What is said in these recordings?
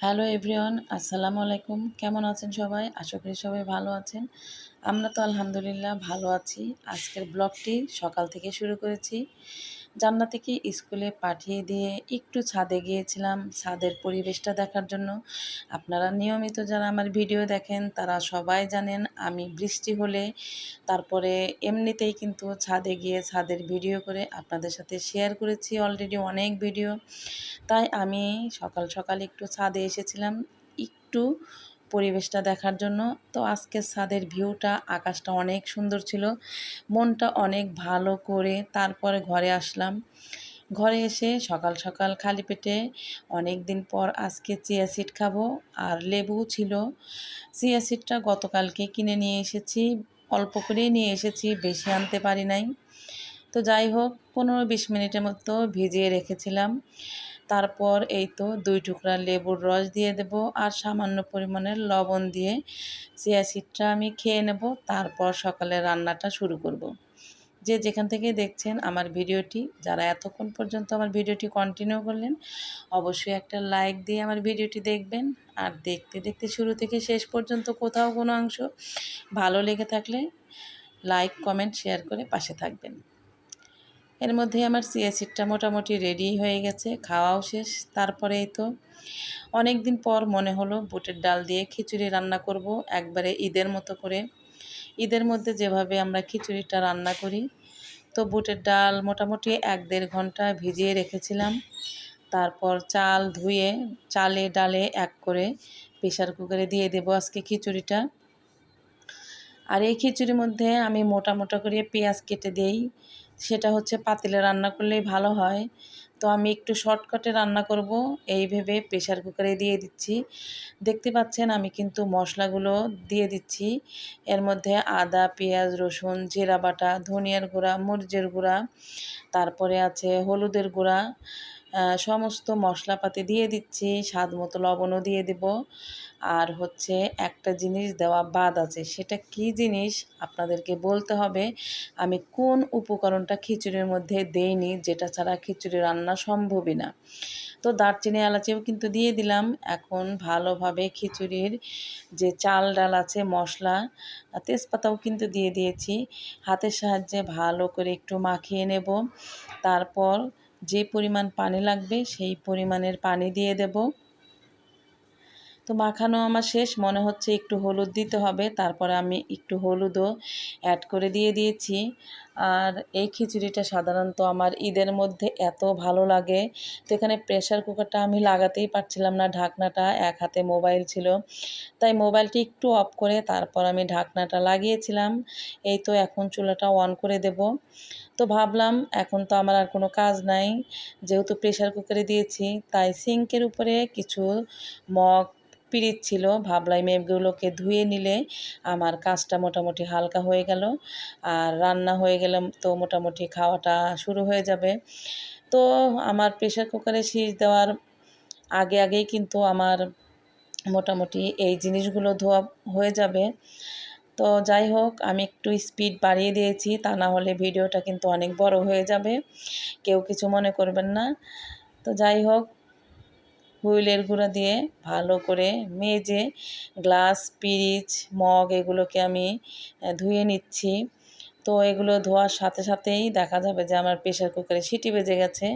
Hello everyone আসসালামু আলাইকুম কেমন আছেন সবাই? আশা করি সবাই ভালো আছেন। আমরা তো আলহামদুলিল্লাহ ভালো আছি। আজকের ব্লগটি সকাল থেকে শুরু করেছি। জান্নাতিকে স্কুলে পাঠিয়ে দিয়ে একটু ছাদে গিয়েছিলাম, ছাদের পরিবেশটা দেখার জন্য। আপনারা নিয়মিত যারা আমার ভিডিও দেখেন, তারা সবাই জানেন আমি বৃষ্টি হলে তারপরে এমনিতেই কিন্তু ছাদে গিয়ে ছাদের ভিডিও করে আপনাদের সাথে শেয়ার করেছি অলরেডি অনেক ভিডিও। তাই আমি সকাল সকাল একটু ছাদে এসেছিলাম, একটু পরিবেশটা দেখার জন্য। তো আজকে ছাদের ভিউটা আকাশটা অনেক সুন্দর ছিল। মনটা অনেক ভালো করে তারপরে ঘরে আসলাম। ঘরে এসে সকাল সকাল খালি পেটে অনেক দিন পর আজকে চিয়া সিড খাব। আর লেবু ছিল। চিয়া সিডটা গতকালকে কিনে নিয়ে এসেছি। অল্প করেই নিয়ে এসেছি, বেশি আনতে পারি নাই। তো যাই হোক, পনেরো বিশ মিনিটের মতো ভিজিয়ে রেখেছিলাম। তারপর এই তো দুই টুকরা লেবুর রস দিয়ে দেব আর সামান্য পরিমাণের লবণ দিয়ে চিয়া সিডটা আমি খেয়ে নেব। তারপর সকালে রান্নাটা শুরু করব। যে যেখান থেকে দেখছেন আমার ভিডিওটি, যারা এতক্ষণ পর্যন্ত আমার ভিডিওটি কন্টিনিউ করলেন, অবশ্যই একটা লাইক দিয়ে আমার ভিডিওটি দেখবেন। আর দেখতে দেখতে শুরু থেকে শেষ পর্যন্ত কোথাও কোনো অংশ ভালো লেগে থাকলে লাইক কমেন্ট শেয়ার করে পাশে থাকবেন। এর মধ্যে আমার সিএসিডটা মোটামুটি রেডি হয়ে গেছে, খাওয়াও শেষ। তারপরেই তো অনেক দিন পর মনে হলো বুটের ডাল দিয়ে খিচুড়ি রান্না করব, একবারে ঈদের মতো করে। ঈদের মধ্যে যেভাবে আমরা খিচুড়িটা রান্না করি, তো বুটের ডাল মোটামুটি এক দেড় ঘণ্টা ভিজিয়ে রেখেছিলাম। তারপর চাল ধুয়ে, চালে, ডালে এক করে প্রেশার কুকারে দিয়ে দেবো আজকে খিচুড়িটা। আর এই খিচুড়ির মধ্যে আমি মোটা মোটা করে পেঁয়াজ কেটে দেই সেটা হচ্ছে পাতিলে রান্না করলেই ভালো হয়। তো আমি একটু শর্টকাটে রান্না করব। এই ভেবে প্রেশার কুকারে দিয়ে দিচ্ছি। দেখতে পাচ্ছেন আমি কিন্তু মশলাগুলো দিয়ে দিচ্ছি। এর মধ্যে আদা, পেঁয়াজ, রসুন, জিরা বাটা, ধনিয়ার গুঁড়া, মরিচের গুঁড়া, তারপরে আছে হলুদের গুঁড়া সমস্ত মশলাপাতি দিয়ে দিচ্ছি। স্বাদ মতো লবণও দিয়ে দেব। আর হচ্ছে একটা জিনিস দেওয়া বাদ আছে। সেটা কি জিনিস আপনাদেরকে বলতে হবে। আমি কোন উপকরণটা খিচুড়ির মধ্যে দেইনি, যেটা ছাড়া খিচুড়ি রান্না সম্ভবই না। তো দারচিনি এলাচিও কিন্তু দিয়ে দিলাম। এখন ভালোভাবে খিচুড়ির যে চাল ডাল আছে, মশলা তেজপাতাও কিন্তু দিয়ে দিয়েছি। হাতের সাহায্যে ভালো করে একটু মাখিয়ে নেব। তারপর যে পরিমাণ পানি লাগবে সেই পরিমাণের পানি দিয়ে দেব। তো মাখানো আমার শেষ। মনে হচ্ছে একটু হলুদ দিতে হবে। তারপরে আমি একটু হলুদও অ্যাড করে দিয়ে দিয়েছি। আর এই খিচুড়িটা সাধারণত আমার ঈদের মধ্যে এত ভালো লাগে। তো এখানে প্রেশার কুকারটা আমি লাগাতেই পারছিলাম না। ঢাকনাটা এক হাতে মোবাইল ছিল। তাই মোবাইলটি একটু অফ করে তারপর আমি ঢাকনাটা লাগিয়েছিলাম। এই তো এখন চুলাটা অন করে দেব। তো ভাবলাম এখন তো আমার আর কোনো কাজ নাই। যেহেতু প্রেশার কুকারে দিয়েছি, তাই সিঙ্কের উপরে কিছু মগ পিরিচ ছিল। ভাবলাই মেপগুলোকে ধুয়ে নিলে আমার কাজটা মোটামুটি হালকা হয়ে গেল আর রান্না হয়ে গেলে তো মোটামুটি খাওয়াটা শুরু হয়ে যাবে। তো আমার প্রেশার কুকারে শীষ দেওয়ার আগে আগেই কিন্তু আমার মোটামুটি এই জিনিসগুলো ধোয়া হয়ে যাবে। তো যাই হোক, আমি একটু স্পিড বাড়িয়ে দিয়েছি, তা না হলে ভিডিওটা কিন্তু অনেক বড় হয়ে যাবে। কেউ কিছু মনে করবেন না। তো যাই হোক হুইলের গুঁড়ো দিয়ে ভালো করে মেজে গ্লাস, পিরিচ, মগ এগুলোকে আমি ধুয়ে নিচ্ছি। তো এগুলো ধোয়ার সাথে সাথেই দেখা যাবে যে আমার প্রেশার কুকারে সিটি বেজে গেছে।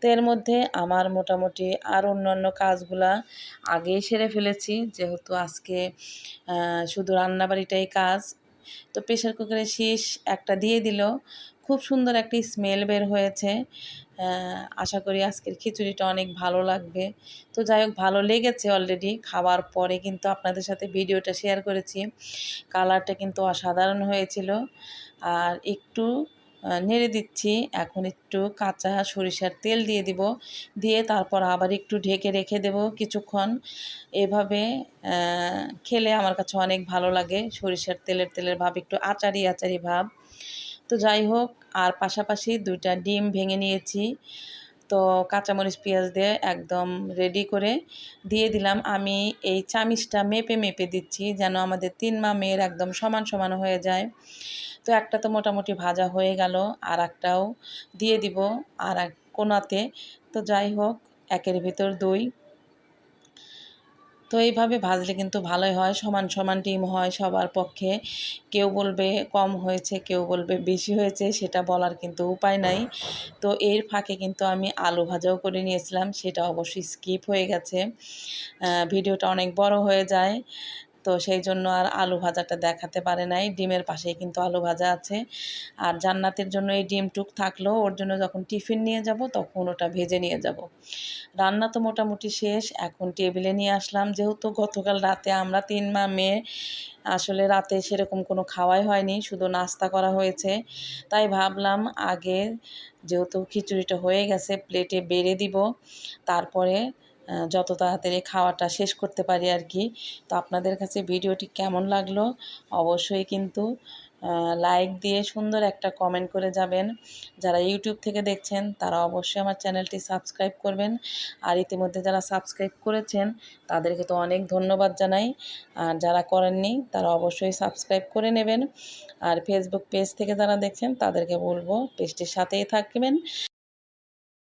তো এর মধ্যে আমার মোটামুটি আর অন্যান্য কাজগুলা আগেই সেরে ফেলেছি, যেহেতু আজকে শুধু রান্নাবাড়িটাই কাজ। তো প্রেশার কুকারে শীষ একটা দিয়ে দিল। খুব সুন্দর একটি স্মেল বের হয়েছে। আশা করি আজকের খিচুড়িটা অনেক ভালো লাগবে। তো যাই হোক, ভালো লেগেছে অলরেডি খাওয়ার পরে কিন্তু আপনাদের সাথে ভিডিওটা শেয়ার করেছি। কালারটা কিন্তু অসাধারণ হয়েছিল। আর একটু নেড়ে দিচ্ছি। এখন একটু কাঁচা সরিষার তেল দিয়ে দিব। দিয়ে তারপর আবার একটু ঢেকে রেখে দেব কিছুক্ষণ। এভাবে খেলে আমার কাছে অনেক ভালো লাগে। সরিষার তেলের তেলের ভাব, একটু আচারি আচারি ভাব। তো যাই হোক, আর পাশাপাশি দুইটা ডিম ভেঙে নিয়েছি। তো কাঁচামরিচ পেঁয়াজ দিয়ে একদম রেডি করে দিয়ে দিলাম। আমি এই চামিচটা মেপে মেপে দিচ্ছি যেন আমাদের তিন মা মেয়ের একদম সমান সমান হয়ে যায়। তো একটা তো মোটামুটি ভাজা হয়ে গেল, আর একটাও দিয়ে দিব আর এক কোনাতে। তো যাই হোক, একের ভিতর দই। তো এইভাবে ভাজলে কিন্তু ভালোই হয়, সমান সমান ডিম হয় সবার পক্ষে। কেউ বলবে কম হয়েছে, কেউ বলবে বেশি হয়েছে, সেটা বলার কিন্তু উপায় নাই। তো এর ফাঁকে কিন্তু আমি আলু ভাজাও করে নিয়েছিলাম, সেটা অবশ্যই স্কিপ হয়ে গেছে। ভিডিওটা অনেক বড় হয়ে যায়। তো সেই জন্য আর আলু ভাজাটা দেখাতে পারে নাই। ডিমের পাশেই কিন্তু আলু ভাজা আছে। আর জান্নাতের জন্য এই ডিমটুক থাকলেও ওর জন্য যখন টিফিন নিয়ে যাব তখন ওটা ভেজে নিয়ে যাব। রান্না তো মোটামুটি শেষ, এখন টেবিলে নিয়ে আসলাম। যেহেতু গতকাল রাতে আমরা তিন মা মেয়ে, আসলে রাতে সেরকম কোনো খাওয়াই হয়নি, শুধু নাস্তা করা হয়েছে। তাই ভাবলাম আগে যেহেতু খিচুড়িটা হয়ে গেছে, প্লেটে বেড়ে দিব। তারপরে যত তাড়াতাড়ি খাওয়াটা শেষ করতে পারি আর কি। তো আপনাদের কাছে ভিডিওটি কেমন লাগল? অবশ্যই কিন্তু লাইক দিয়ে সুন্দর একটা কমেন্ট করে যাবেন। যারা ইউটিউব থেকে দেখছেন, তারা অবশ্যই আমার চ্যানেলটি সাবস্ক্রাইব করবেন। আর ইতিমধ্যে যারা সাবস্ক্রাইব করেছেন, তাদেরকে তো অনেক ধন্যবাদ জানাই। আর যারা করেননি, তারা অবশ্যই সাবস্ক্রাইব করে নেবেন। আর ফেসবুক পেজ থেকে যারা দেখছেন, তাদেরকে বলব পেজটির সাথেই থাকবেন।